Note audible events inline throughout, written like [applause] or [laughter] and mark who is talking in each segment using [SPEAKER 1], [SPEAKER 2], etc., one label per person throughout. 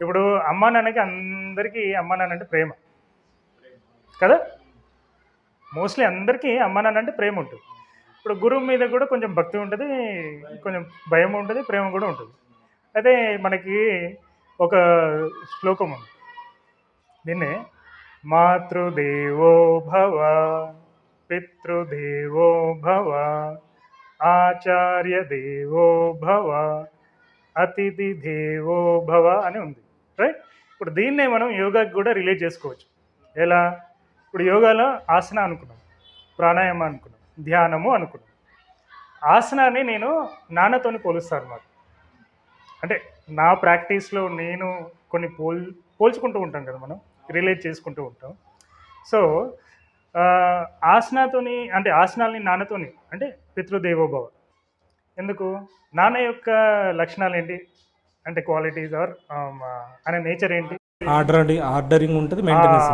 [SPEAKER 1] ఇప్పుడు అమ్మా నాన్నకి అందరికీ అమ్మా నాన్న అంటే ప్రేమ. కదా? మోస్ట్లీ అందరికీ అమ్మా నాన్న అంటే ప్రేమ ఉంటుంది. ఇప్పుడు గురువు మీద కూడా కొంచెం భక్తి ఉంటుంది కొంచెం భయం ఉంటుంది ప్రేమ కూడా ఉంటుంది. అయితే మనకి ఒక శ్లోకం ఉంది. దీన్నే మాతృదేవో భవ పితృదేవో భవ ఆచార్య దేవో భవ అతిథి దేవో భవ అని ఉంది. రైట్ ఇప్పుడు దీన్నే మనం యోగాకి కూడా రిలేట్ చేసుకోవచ్చు. ఎలా? ఇప్పుడు యోగాలో ఆసన అనుకున్నాం. ప్రాణాయామ అనుకున్నాం. ధ్యానము అనుకున్నాం. ఆసనాన్ని నేను నాన్నతోని పోలుస్తాను అన్నమాట. అంటే నా ప్రాక్టీస్లో నేను కొన్ని పోల్ పోల్చుకుంటూ ఉంటాం కదా మనం. రిలేట్ చేసుకుంటూ ఉంటాం. సో ఆసనాతోని అంటే ఆసనాల్ని నాన్నతోని అంటే పితృదేవోభవ. ఎందుకు? నాన్న యొక్క లక్షణాలు ఏంటి అంటే క్వాలిటీస్ ఆర్ ఆయన నేచర్ ఏంటి?
[SPEAKER 2] ఆర్డర్ ఆర్డరింగ్ ఉంటుంది మెయింటెనెన్స్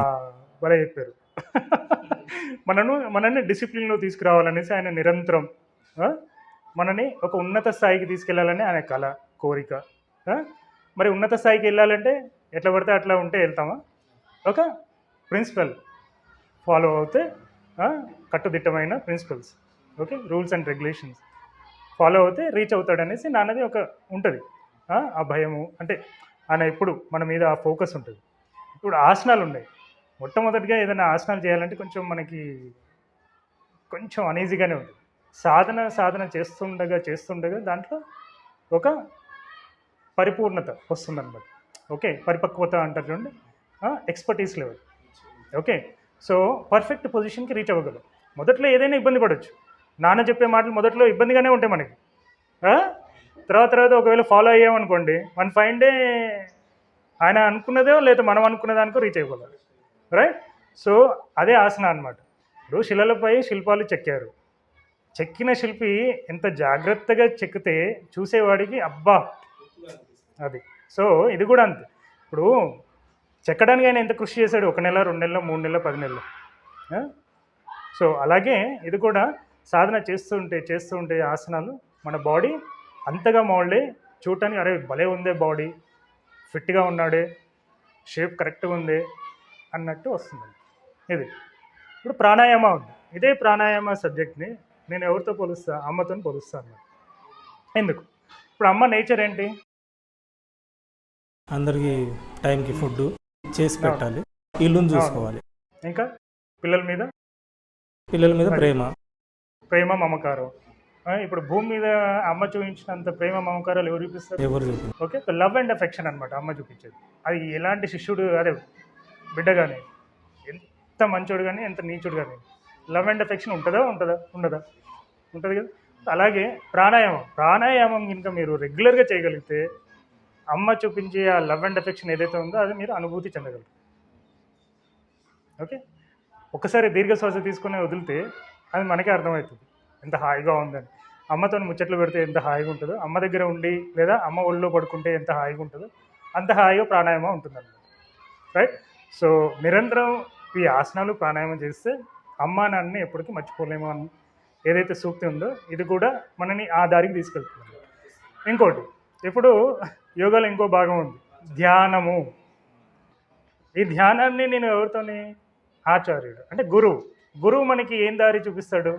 [SPEAKER 1] భలే చెప్పారు. [laughs] మనను మనల్ని డిసిప్లిన్లో తీసుకురావాలనేసి ఆయన నిరంతరం మనని ఒక ఉన్నత స్థాయికి తీసుకెళ్ళాలని ఆయన కళ కోరిక మరి ఉన్నత స్థాయికి వెళ్ళాలంటే ఎట్లా పడితే అట్లా ఉంటే వెళ్తామా? ఒక ప్రిన్సిపల్ ఫాలో అవుతే కట్టుదిట్టమైన principles okay rules and regulations follow అవుతే రీచ్ అవుతాడనేసి నాన్నది ఒక ఉంటుంది. ఆ భయము. అంటే ఆయన ఎప్పుడు మన మీద ఆ ఫోకస్ ఉంటుంది. ఇప్పుడు ఆసనాలు ఉన్నాయి. మొట్టమొదటిగా ఏదైనా ఆసనాలు చేయాలంటే కొంచెం మనకి కొంచెం అనీజీగానే ఉంటుంది. సాధన సాధన చేస్తుండగా చేస్తుండగా దాంట్లో ఒక పరిపూర్ణత వస్తుందన్నమాట. ఓకే? పరిపక్వత అంటారు చూడండి. Expertise level okay? So perfect పొజిషన్కి రీచ్ అవ్వగలం. మొదట్లో ఏదైనా ఇబ్బంది పడవచ్చు నాన్న చెప్పే మాటలు మొదట్లో ఇబ్బందిగానే ఉంటాయి మనకి. తర్వాత తర్వాత ఒకవేళ ఫాలో అయ్యామనుకోండి వన్ ఫైన్ డే ఆయన అనుకున్నదో లేదా మనం అనుకున్న దానికో రీచ్ అయిపోవాలి రైట్ సో అదే ఆసన అనమాట ఇప్పుడు శిలలపై శిల్పాలు చెక్కారు. చెక్కిన శిల్పి ఎంత జాగ్రత్తగా చెక్కితే చూసేవాడికి అబ్బా! అది. సో ఇది కూడా అంతే. ఇప్పుడు చెక్కడానికి ఆయన ఎంత కృషి చేశాడు? ఒక నెల రెండు నెలలు మూడు నెలలు పది నెలలు. సో అలాగే ఇది కూడా సాధన చేస్తుంటే చేస్తుంటే ఆసనాలు మన బాడీ అంతగా మౌల్డే చూడటానికి అరే భలే ఉందే బాడీ ఫిట్గా ఉన్నాడే షేప్ కరెక్ట్గా ఉంది అన్నట్టు వస్తుంది ఇది. ఇప్పుడు ప్రాణాయామ ఉంది. ఇదే ప్రాణాయామ సబ్జెక్ట్ని నేను ఎవరితో పోలుస్తా అమ్మతో పోలుస్తాను ఎందుకు? ఇప్పుడు అమ్మ నేచర్ ఏంటి?
[SPEAKER 2] అందరికి టైంకి ఫుడ్ చేసి పెట్టాలి. ఇల్లుని చూసుకోవాలి.
[SPEAKER 1] ఇంకా? పిల్లల మీద?
[SPEAKER 2] పిల్లల మీద ప్రేమ.
[SPEAKER 1] ప్రేమ మమకారం. ఇప్పుడు భూమి మీద అమ్మ చూపించినంత ప్రేమ మమకారాలు ఎవరు చూపిస్తారు?
[SPEAKER 2] ఎవరు
[SPEAKER 1] ఓకే లవ్ అండ్ అఫెక్షన్ అనమాట అమ్మ చూపించేది. అది ఎలాంటి శిష్యుడు అదే బిడ్డ కానీ ఎంత మంచోడు కానీ ఎంత నీచుడు కానీ లవ్ అండ్ అఫెక్షన్ ఉంటుందా ఉంటుందా ఉండదా? ఉంటుంది కదా. అలాగే ప్రాణాయామం. ప్రాణాయామం కనుక మీరు రెగ్యులర్గా చేయగలిగితే అమ్మ చూపించే ఆ లవ్ అండ్ అఫెక్షన్ ఏదైతే ఉందో అది మీరు అనుభూతి చెందగలరు. ఓకే? ఒకసారి దీర్ఘ శ్వాస తీసుకుని వదిలితే అది మనకే అర్థమవుతుంది. ఎంత హాయిగా ఉందని. అమ్మతో ముచ్చట్లు పెడితే ఎంత హాయిగా ఉంటుందో అమ్మ దగ్గర ఉండి లేదా అమ్మ ఒళ్ళో పడుకుంటే ఎంత హాయిగా ఉంటుందో అంత హాయిగా ప్రాణాయామం ఉంటుందన్నమాట. రైట్ సో నిరంతరం ఈ ఆసనాలు ప్రాణాయామం చేస్తే అమ్మ నాన్నని ఎప్పటికీ మర్చిపోలేము అని ఏదైతే సూక్తి ఉందో ఇది కూడా మనని ఆ దారికి తీసుకెళ్తుంది ఇంకోటి ఇప్పుడు యోగాలో ఇంకో భాగం ఉంది ధ్యానము. ఈ ధ్యానాన్ని నేను ఎవరితోని? ఆచార్యుడు అంటే గురువు. గురువు మనకి ఏం దారి చూపిస్తాడు?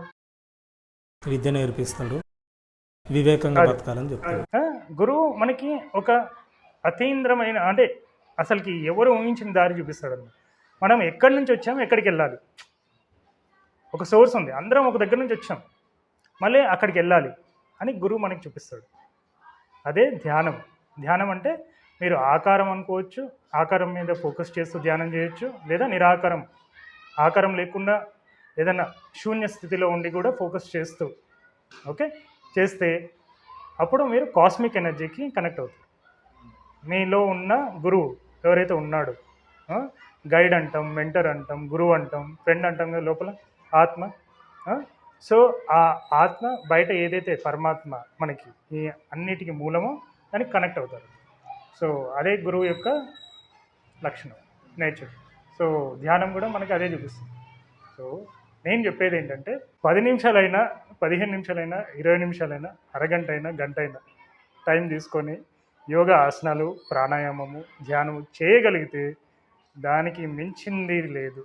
[SPEAKER 2] విద్య నేర్పిస్తాడు వివేకంగా. బతకాలని చెప్తాడు
[SPEAKER 1] గురువు మనకి ఒక అతీంద్రమైన అంటే అసలుకి ఎవరు ఊహించిన దారి చూపిస్తాడు అన్నమాట మనం ఎక్కడి నుంచి వచ్చాం ఎక్కడికి వెళ్ళాలి. ఒక సోర్స్ ఉంది. అందరం ఒక దగ్గర నుంచి వచ్చాం. మళ్ళీ అక్కడికి వెళ్ళాలి అని గురువు మనకి చూపిస్తాడు. అదే ధ్యానం. ధ్యానం అంటే మీరు ఆకారం అనుకోవచ్చు ఆకారం మీద ఫోకస్ చేస్తూ ధ్యానం చేయొచ్చు లేదా నిరాకారం. ఆకారం లేకుండా ఏదైనా శూన్య స్థితిలో ఉండి కూడా ఫోకస్ చేస్తూ ఓకే? చేస్తే అప్పుడు మీరు కాస్మిక్ ఎనర్జీకి కనెక్ట్ అవుతారు. మీలో ఉన్న గురువు ఎవరైతే ఉన్నాడో గైడ్ అంటాం మెంటర్ అంటాం గురువు అంటాం ఫ్రెండ్ అంటాం కదా లోపల ఆత్మ సో ఆ ఆత్మ బయట ఏదైతే పరమాత్మ మనకి ఈ అన్నిటికీ మూలమో దానికి కనెక్ట్ అవుతారు. సో అదే గురువు యొక్క లక్షణం నేచర్. సో ధ్యానం కూడా మనకి అదే చూపిస్తుంది. సో నేను చెప్పేది ఏంటంటే పది నిమిషాలైనా పదిహేను నిమిషాలైనా ఇరవై నిమిషాలైనా అరగంట అయినా గంట అయినా టైం తీసుకొని యోగా ఆసనాలు ప్రాణాయామము ధ్యానము చేయగలిగితే దానికి మించింది లేదు.